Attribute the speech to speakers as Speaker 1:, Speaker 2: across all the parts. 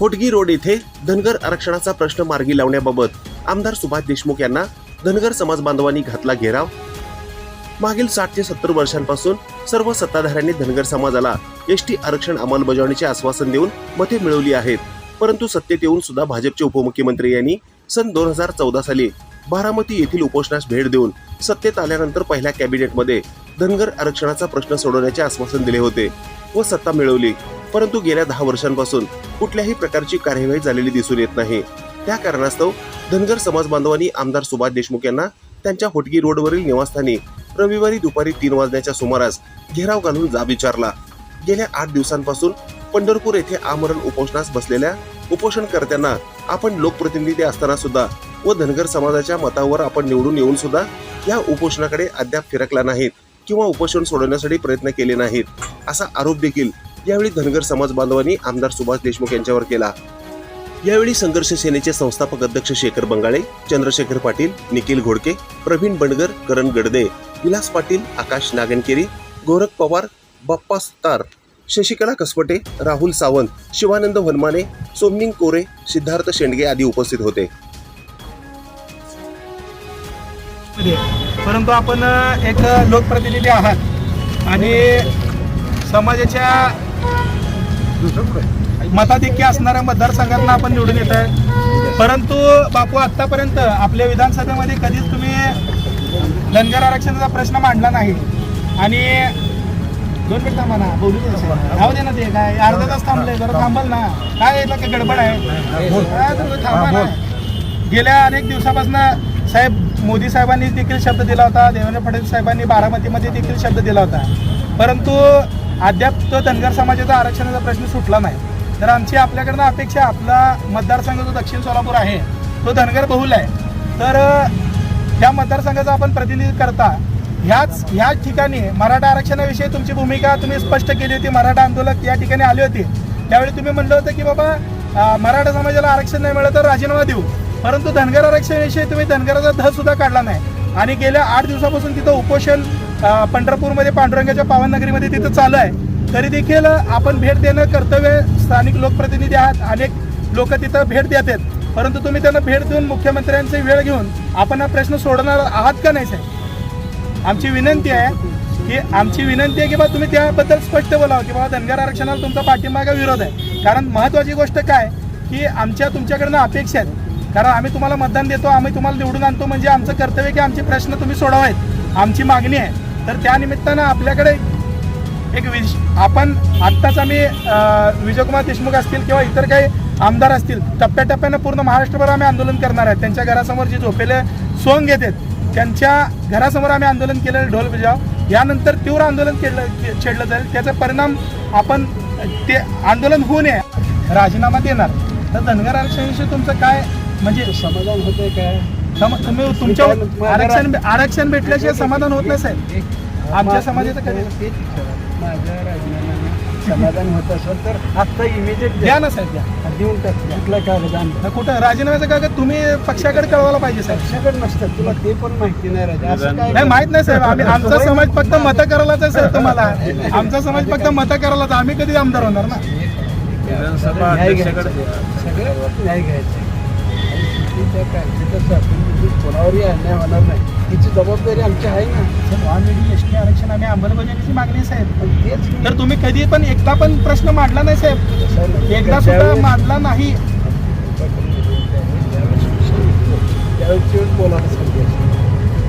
Speaker 1: Hotgi road येथे धनगर आरक्षणाचा प्रश्न मार्गी लावण्याबाबत आमदार सुभाष देशमुख यांना धनगर समाज बांधवांनी घातला घेराव. मागील साठ ते सत्तर वर्षांपासून सर्व सत्ताधाऱ्यांनी धनगर समाजाला एस टी आरक्षण अंमलबजावणीचे आश्वासन देऊन मते मिळवली आहेत. परंतु सत्तेत येऊन सुद्धा भाजपचे उपमुख्यमंत्री यांनी सन दोन हजार चौदा साली बारामती येथील उपोषणास भेट देऊन सत्तेत आल्यानंतर पहिल्या कॅबिनेटमध्ये धनगर आरक्षणाचा प्रश्न सोडवण्याचे आश्वासन दिले होते व सत्ता मिळवली. परंतु गेल्या दहा वर्षांपासून कुठल्याही प्रकारची कार्यवाही झालेली दिसून येत नाही. त्या कारणास्तव धनगर समाज बांधवांनी आमदार सुभाष देशमुख यांना त्यांच्या होटगी रोडवरील निवासस्थानी रविवारी दुपारी तीन वाजण्याच्या सुमारास घेराव घालून जाब विचारला. गेल्या आठ दिवसांपासून पंढरपूर येथे आमरण उपोषणास बसलेल्या उपोषणकर्त्यांना आपण लोकप्रतिनिधी असताना सुद्धा व धनगर समाजाच्या मतावर आपण निवडून येऊन सुद्धा या उपोषणाकडे अद्याप फिरकला नाहीत किंवा उपोषण सोडवण्यासाठी प्रयत्न केले नाहीत असा आरोप देखील यावेळी धनगर समाज बांधवांनी आमदार सुभाष देशमुख यांच्यावर केला. यावेळी संघर्ष सेनेचे संस्थापक अध्यक्ष शेखर बंगाळे चंद्रशेखर पाटील निखिल घोडके प्रवीण बंडगर करण गडदे विलास पाटील आकाश नागनकेरी गोरख पवार बाप्पा सुतार शशिकला कसपटे राहुल सावंत शिवानंद वनमाने सोमनिंग कोरे सिद्धार्थ शेंडगे आदी उपस्थित होते.
Speaker 2: परंतु आपण एक लोकप्रतिनिधी आहात आणि समाजाच्या मताधिक्य असणाऱ्या मतदारसंघांना आपण निवडून येत आहे. परंतु बापू आतापर्यंत आपल्या विधानसभेमध्ये कधीच तुम्ही धनगर आरक्षणाचा प्रश्न मांडला नाही. आणि दोन मिनिट थांबा ना बोलू दे राहू दे ना ते काय अर्धा तास थांबलंय जरा थांबल ना. काय येतं काय गडबड आहे? तुम्ही थांबा ना. गेल्या अनेक दिवसापासून साहेब मोदी साहेबांनी देखील शब्द दिला होता देवेंद्र फडणवीस साहेबांनी बारामतीमध्ये देखील शब्द दिला होता. परंतु अद्याप तो धनगर समाजाचा आरक्षणाचा प्रश्न सुटला नाही. तर आमची आपल्याकडनं अपेक्षा आपला मतदारसंघ जो दक्षिण सोलापूर आहे तो धनगर बहुल आहे. तर या मतदारसंघाचा आपण प्रतिनिधी करता. ह्याच ह्याच ठिकाणी मराठा आरक्षणाविषयी तुमची भूमिका तुम्ही स्पष्ट केली होती. मराठा आंदोलक या ठिकाणी आले होते. त्यावेळी तुम्ही म्हणलं होतं की बाबा मराठा समाजाला आरक्षण नाही मिळालं तर राजीनामा देऊ. परंतु धनगर आरक्षणाविषयी तुम्ही धनगराचा ध सुद्धा काढला नाही. आणि गेल्या आठ दिवसापासून तिथं उपोषण पंढरपूरमध्ये पांडुरंगाच्या पावननगरीमध्ये तिथं चालू आहे. तरी देखील आपण भेट देणं कर्तव्य स्थानिक लोकप्रतिनिधी आहात. अनेक लोक तिथं भेट देतात. परंतु तुम्ही त्यांना भेट देऊन मुख्यमंत्र्यांची वेळ घेऊन आपण हा प्रश्न सोडणार आहात का नाही साहेब? आमची विनंती आहे की आमची विनंती आहे की बा तुम्ही त्याबद्दल स्पष्ट बोलावं की बाबा धनगर आरक्षणाला तुमचा पाठिंबा विरोध आहे. कारण महत्वाची गोष्ट काय? की आमच्या तुमच्याकडनं अपेक्षा आहेत. कारण आम्ही तुम्हाला मतदान देतो आम्ही तुम्हाला निवडून आणतो म्हणजे आमचं कर्तव्य की आमचे प्रश्न तुम्ही सोडवायत आमची मागणी आहे. तर त्या निमित्तानं आपल्याकडे एक विश आपण आत्ताच आम्ही विजयकुमार देशमुख असतील किंवा इतर काही आमदार असतील टप्प्याटप्प्यानं पूर्ण महाराष्ट्रभर आम्ही आंदोलन करणार आहे. त्यांच्या घरासमोर जे झोपेले सोंग घेतात त्यांच्या घरासमोर आम्ही आंदोलन केलेलं ढोल बजाव. यानंतर तीव्र आंदोलन केलं छेडलं जाईल. त्याचा परिणाम आपण ते आंदोलन होऊ नये. राजीनामा देणार. तर धनगर आरक्षणाविषयी तुमचं काय म्हणजे
Speaker 3: समाधान होतंय काय?
Speaker 2: तुम्ही तुमच्या आरक्षण आरक्षण भेटल्याशिवाय समाधान होत नाही साहेब. आमच्या समाजाचं काय.
Speaker 3: माझ्या राजीनाम्याने समाधान होत असेल तर आत्ता इमिजिएट
Speaker 2: द्या. ना साहेब द्या.
Speaker 3: देऊन टाक. कुठला कागद आण
Speaker 2: कुठं? राजीनाम्याचं कागद तुम्ही पक्षाकडे कळवायला पाहिजे साहेब.
Speaker 3: पक्षाकडे नसतात. तुला ते पण माहिती नाही राजा. असं काय?
Speaker 2: नाही माहीत नाही साहेब. आम्ही आमचा समाज फक्त मत करायलाच आहे साहेब तुम्हाला. आमचा समाज फक्त मत करायलाच. आम्ही कधी आमदार होणार ना?
Speaker 3: विधानसभा अध्यक्षाकडे सगळ्यावर न्याय घ्यायचा. शेवटी त्या म्हणजे कोणावरही अन्याय होणार नाही तिची जबाबदारी आमची आहे ना
Speaker 2: ऑलरेडी एस टी आरक्षण आम्ही अंमलबजावणीची मागणी साहेब
Speaker 3: पण तेच
Speaker 2: तर तुम्ही कधी पण एकदा पण प्रश्न मांडला नाही साहेब एकदा सुद्धा मांडला नाही
Speaker 3: त्यावेळेस वेळ बोलायला सांगायचं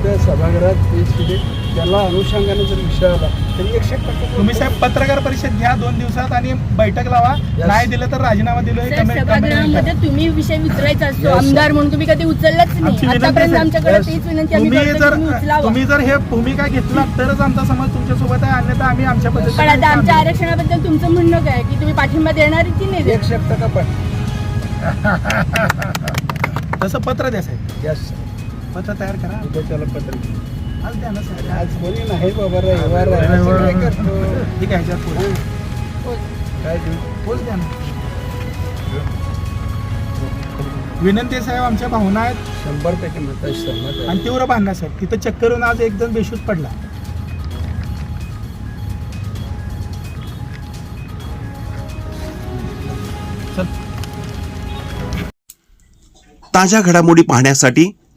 Speaker 3: त्या सभागृहात पेश केले त्याला अनुषंगाने जर विषय आला तरी एकशे
Speaker 2: तुम्ही साहेब पत्रकार परिषद घ्या दोन दिवसात आणि बैठक लावा. नाही दिलं तर राजीनामा दिलो हे
Speaker 4: सर,
Speaker 2: कमेंट- कमेंट
Speaker 4: सभागृहामध्ये. तुम्ही विषय विचारायचा असतो.
Speaker 3: Yes, sir.
Speaker 4: आमदार म्हणून तुम्ही कधी उचललाच
Speaker 2: आमची
Speaker 4: नाही
Speaker 2: विनंती
Speaker 4: आतापर्यंत
Speaker 2: आहे,
Speaker 4: आमच्याकडे
Speaker 3: Yes.
Speaker 4: तीच विनंती आम्ही
Speaker 2: तुम्ही
Speaker 4: करतो
Speaker 2: जर
Speaker 4: की तुम्ही उचलावं.
Speaker 2: तुम्ही जर हे भूमिका घेतला तरच आमचा समाज तुमच्यासोबत आहे. अन्यथा आम्ही आमच्या
Speaker 4: पण आता
Speaker 2: पद्धतीने
Speaker 4: आमच्या आरक्षणाबद्दल तुमचं म्हणणं काय? की तुम्ही पाठिंबा देणार की नाही देणार?
Speaker 3: एकशे एक टक्का पण.
Speaker 2: तसं पत्र द्या साहेब.
Speaker 3: यस
Speaker 2: पत्र तयार करा.
Speaker 3: उद्या त्याला पत्र.
Speaker 2: आज द्या ना साहेब.
Speaker 3: आज कोणी नाही बाबा रविवार आहे, असं काय करतो?
Speaker 2: ठीक आहे.
Speaker 4: हो.
Speaker 3: काय देऊ
Speaker 2: पोच द्या ना. विनंती आहे साहेब आमच्या भावना आहेत.
Speaker 3: शंभर टक्के मत सहमत आहे
Speaker 2: आणि तीव्र भांडणं साहेब. तिथं चक्कर येऊन आज एक जण बेशूज पडला.
Speaker 5: ताज्या घडामोडी पाहण्यासाठी